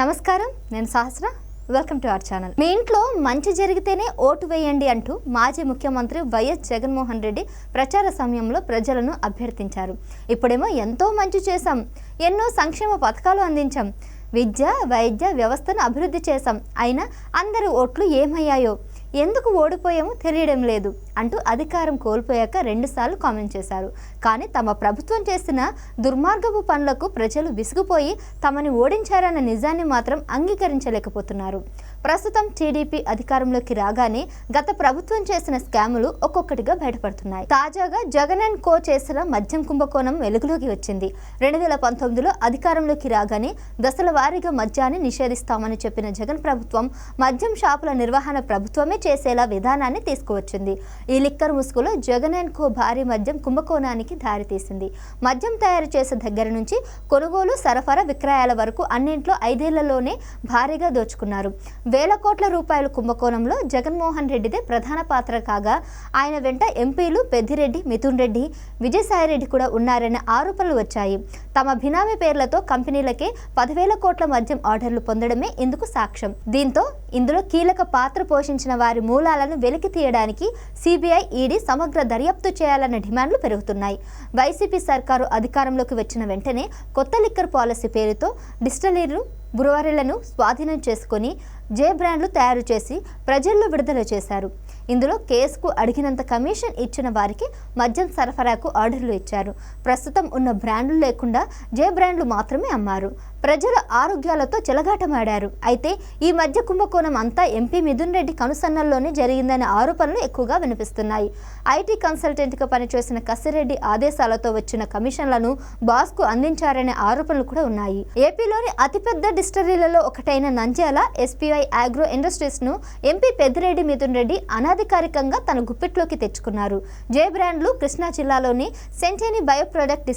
నమస్కారం నేను Sahasra. Welcome to our channel మీ ఇంట్లో మంచి జరిగితేనే ఓటు వేయండి అంటూ మాజీ ముఖ్యమంత్రి వైఎస్ జగన్మోహన్ రెడ్డి ప్రచార సమయంలో ప్రజలను అభ్యర్థించారు. ఇప్పుడేమో ఎంతో మంచి చేశాం. ఎన్నో సంక్షేమ పథకాలు అందించాం. విద్య వైద్య వ్యవస్థను అభివృద్ధి చేశాం. అయినా అందరి ఓట్లు ఏమయ్యాయో? ఎందుకు ఓడిపోయామో తెలియడం లేదు అంటూ అధికారం కోల్పోయాక రెండుసార్లు కామెంట్ చేశారు. కానీ తమ ప్రభుత్వం చేసిన దుర్మార్గపు పనులకు ప్రజలు విసిగిపోయి తమని ఓడించారన్న నిజాన్ని మాత్రం అంగీకరించలేకపోతున్నారు. ప్రస్తుతం టీడీపీ అధికారంలోకి రాగానే గత ప్రభుత్వం చేసిన స్కాములు ఒక్కొక్కటిగా బయటపడుతున్నాయి. తాజాగా జగన్ అండ్ కో చేసిన మద్యం కుంభకోణం వెలుగులోకి వచ్చింది. రెండు వేల పంతొమ్మిదిలో అధికారంలోకి రాగానే దశల వారీగా మద్యాన్ని నిషేధిస్తామని చెప్పిన జగన్ ప్రభుత్వం మద్యం షాపుల నిర్వహణ ప్రభుత్వమే చేసేలా విధానాన్ని తీసుకువచ్చింది. ఈ లిక్కర్ ముసుగులో జగన్ అండ్ కో భారీ మద్యం కుంభకోణానికి దారితీసింది. మద్యం తయారు చేసే దగ్గర నుంచి కొనుగోలు సరఫరా విక్రయాల వరకు అన్నింట్లో ఐదేళ్ళలోనే భారీగా దోచుకున్నారు. వేల కోట్ల రూపాయల కుంభకోణంలో జగన్మోహన్ రెడ్డిదే ప్రధాన పాత్ర కాగా ఆయన వెంట ఎంపీలు పెద్దిరెడ్డి మిథున్ రెడ్డి విజయసాయిరెడ్డి కూడా ఉన్నారనే ఆరోపణలు వచ్చాయి. తమ బినామీ పేర్లతో కంపెనీలకే పదివేల కోట్ల మద్యం ఆర్డర్లు పొందడమే ఇందుకు సాక్ష్యం. దీంతో ఇందులో కీలక పాత్ర పోషించిన వారి మూలాలను వెలికి తీయడానికి సిబిఐ ఈడీ సమగ్ర దర్యాప్తు చేయాలన్న డిమాండ్లు పెరుగుతున్నాయి. వైసీపీ సర్కారు అధికారంలోకి వచ్చిన వెంటనే కొత్త లిక్కర్ పాలసీ పేరుతో డిస్టలీలు బ్రువరీలను స్వాధీనం చేసుకొని జే బ్రాండ్లు తయారు చేసి ప్రజల్లో విడుదల చేశారు. ఇందులో కేసుకు అడిగినంత కమిషన్ ఇచ్చిన వారికి మద్యం సరఫరాకు ఆర్డర్లు ఇచ్చారు. ప్రస్తుతం ఉన్న బ్రాండ్లు లేకుండా జే బ్రాండ్లు మాత్రమే అమ్మారు. ప్రజల ఆరోగ్యాలతో చెలగాటమాడారు. అయితే ఈ మధ్య కుంభకోణం అంతా ఎంపీ మిథున్ రెడ్డి కనుసన్నల్లోనే జరిగిందనే ఆరోపణలు ఎక్కువగా వినిపిస్తున్నాయి. ఐటీ కన్సల్టెంట్గా పనిచేసిన కసిరెడ్డి ఆదేశాలతో వచ్చిన కమిషన్లను బాస్కు అందించారనే ఆరోపణలు కూడా ఉన్నాయి. ఏపీలోని అతిపెద్ద డిస్టరీలలో ఒకటైన నంద్యాల ఎస్పీఐ ఆగ్రో ఇండస్ట్రీస్ను ఎంపీ పెద్దిరెడ్డి మిథున్ రెడ్డి అనాధికారికంగా తన గుప్పిట్లోకి తెచ్చుకున్నారు. జే బ్రాండ్లు కృష్ణా జిల్లాలోని సెంటేని బయో ప్రొడక్ట్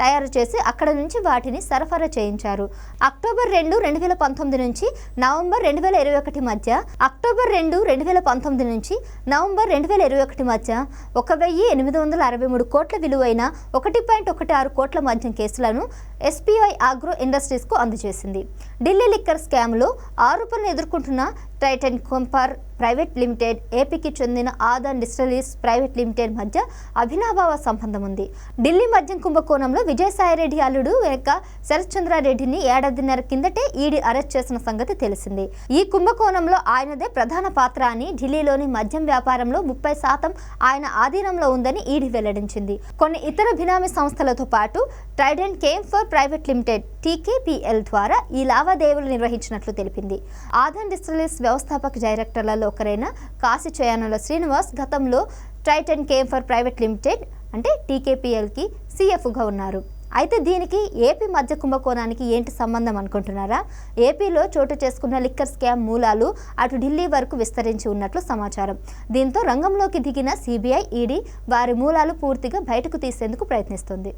తయారు చేసి అక్కడ నుంచి వాటిని సరఫరా వేయించారు అక్టోబర్ రెండు రెండు వేల పంతొమ్మిది నుంచి నవంబర్ రెండు వేల ఇరవై ఒకటి మధ్య అక్టోబర్ రెండు రెండు వేల పంతొమ్మిది నుంచి నవంబర్ రెండు వేల ఇరవై ఒకటి మధ్య ఒక వెయ్యి ఎనిమిది వందల అరవై మూడు కోట్ల విలువైన ఒకటి పాయింట్ ఒకటి ఆరు కోట్ల మద్యం కేసులను ఎస్పీఐ ఆగ్రో ఇండస్ట్రీస్కు అందజేసింది. ఢిల్లీ లిక్కర్ స్కామ్లో ఆరోపణలు ఎదుర్కొంటున్న టైటన్ కొంపార్ ప్రైవేట్ లిమిటెడ్ ఏపీకి చెందిన ఆదాన్ డిస్టరీస్ ప్రైవేట్ లిమిటెడ్ మధ్య అభినాభావ సంబంధం ఉంది. ఢిల్లీ మద్యం కుంభకోణంలో విజయసాయిరెడ్డి అల్లుడు వెనక శరత్చంద్రారెడ్డిని ఏడాదిన్నర కిందటే ఈడీ అరెస్ట్ చేసిన సంగతి తెలిసింది. ఈ కుంభకోణంలో ఆయనదే ప్రధాన పాత్ర అని ఢిల్లీలోని మద్యం వ్యాపారంలో ముప్పై శాతం ఆయన ఆధీనంలో ఉందని ఈడీ వెల్లడించింది. కొన్ని ఇతర బినామీ సంస్థలతో పాటు Trident Chemphar private limited TKPL ద్వారా ఈ లావాదేవీలు నిర్వహించినట్లు తెలిపింది. ఆధార్ డిస్ట్రిలీస్ వ్యవస్థాపక డైరెక్టర్లలో ఒకరైన కాశీ చయానుల శ్రీనివాస్ గతంలో Triton Chemphar private limited అంటే టీకేపీఎల్కి సీఎఫ్గా ఉన్నారు. అయితే దీనికి ఏపీ మధ్య కుంభకోణానికి ఏంటి సంబంధం అనుకుంటున్నారా? ఏపీలో చోటు చేసుకున్న లిక్కర్ స్కామ్ మూలాలు అటు ఢిల్లీ వరకు విస్తరించి ఉన్నట్లు సమాచారం. దీంతో రంగంలోకి దిగిన సిబిఐ ఈడీ వారి మూలాలు పూర్తిగా బయటకు తీసేందుకు ప్రయత్నిస్తుంది.